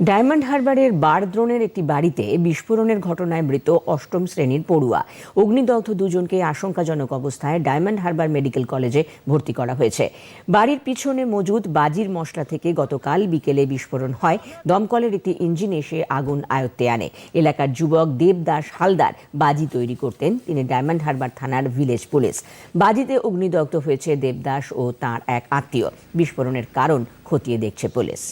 Diamond হারবারের বারদ্রোনের একটি বাড়িতে বিস্ফোরণের ঘটনায় মৃত অষ্টম শ্রেণির পড়ুয়া। অগ্নিদগ্ধ দুজনকে আশঙ্কাজনক অবস্থায় ডায়মন্ড হারবার মেডিকেল কলেজে ভর্তি করা হয়েছে। বাড়ির পিছনে মজুদ বাজির মশলা থেকে গতকাল বিকেলে বিস্ফোরণ হয়। দমকলের একটি ইঞ্জিন এসে আগুন আয়ত্তে আনে। এলাকার যুবক দেবদাস হালদার বাজি তৈরি করতেন। তিনি ডায়মন্ড হারবার থানার ভিলেজ পুলিশ। বাজিতে অগ্নিদগ্ধ হয়েছে দেবদাস ও তার এক আত্মীয়। বিস্ফোরণের কারণ খতিয়ে দেখছে পুলিশ।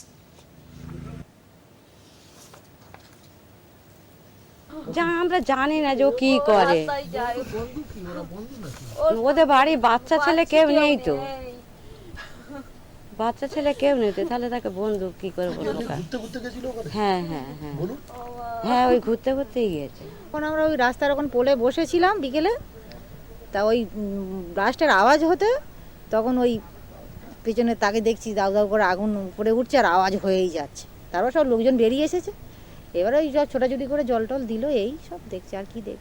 যা আমরা জানি না যে ও কি করে। ওদের বাড়ি বাচ্চা ছেলে কেউ নেই তো। বাচ্চা ছেলে কেউ নেই তো তাহলে তাকে বন্ধু কি করে বলব হ্যাঁ হ্যাঁ হ্যাঁ। হ্যাঁ ওই ঘুরতে ঘুরতেই গিয়েছে। তখন আমরা ওই রাস্তার ওখানে পোলে বসেছিলাম বিকেলে। তা ওই ব্লাস্টের আওয়াজ হতে তখন ওই পেছনে তাকে দেখছি দাউ দাউ করে আগুন উপরে উঠছে আর আওয়াজ হয়েই যাচ্ছে। তারপর সব লোকজন বেরিয়ে এসেছে। এবারে ওই সব ছোটাছুটি করে জল টল দিল, এই সব দেখছে, আর কি দেখ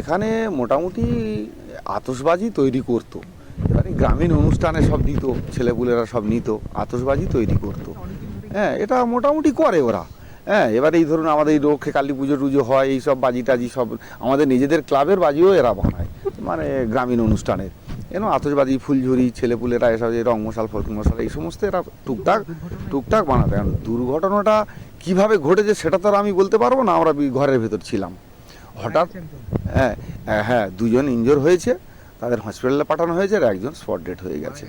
এখানে মোটামুটি আতশবাজি তৈরি করতো। এবারে গ্রামীণ অনুষ্ঠানে সব দিত, ছেলেপুলেরা সব নিত, আতশবাজি তৈরি করতো। হ্যাঁ এটা মোটামুটি করে ওরা। হ্যাঁ এবারে এই ধরুন আমাদের এই রক্ষে কালী পুজো টুজো হয়, এই সব বাজি টাজি সব আমাদের নিজেদের ক্লাবের বাজিও এরা বানায়। মানে গ্রামীণ অনুষ্ঠানের। এন আতশবাজি ফুলঝুরি ছেলেপুলেরা এসব যে রং মশাল ফলকি মশাল এই সমস্ত এরা টুকটাক টুকটাক বানাতে কারণ দুর্ঘটনাটা কীভাবে ঘটেছে সেটা তো আমি বলতে পারব না আমরা ঘরের ভেতর ছিলাম। হঠাৎ হ্যাঁ হ্যাঁ, হ্যাঁ দুজন ইনজোর হয়েছে তাদের হসপিটালে পাঠানো হয়েছে আর একজন স্পট ডেট হয়ে গেছে।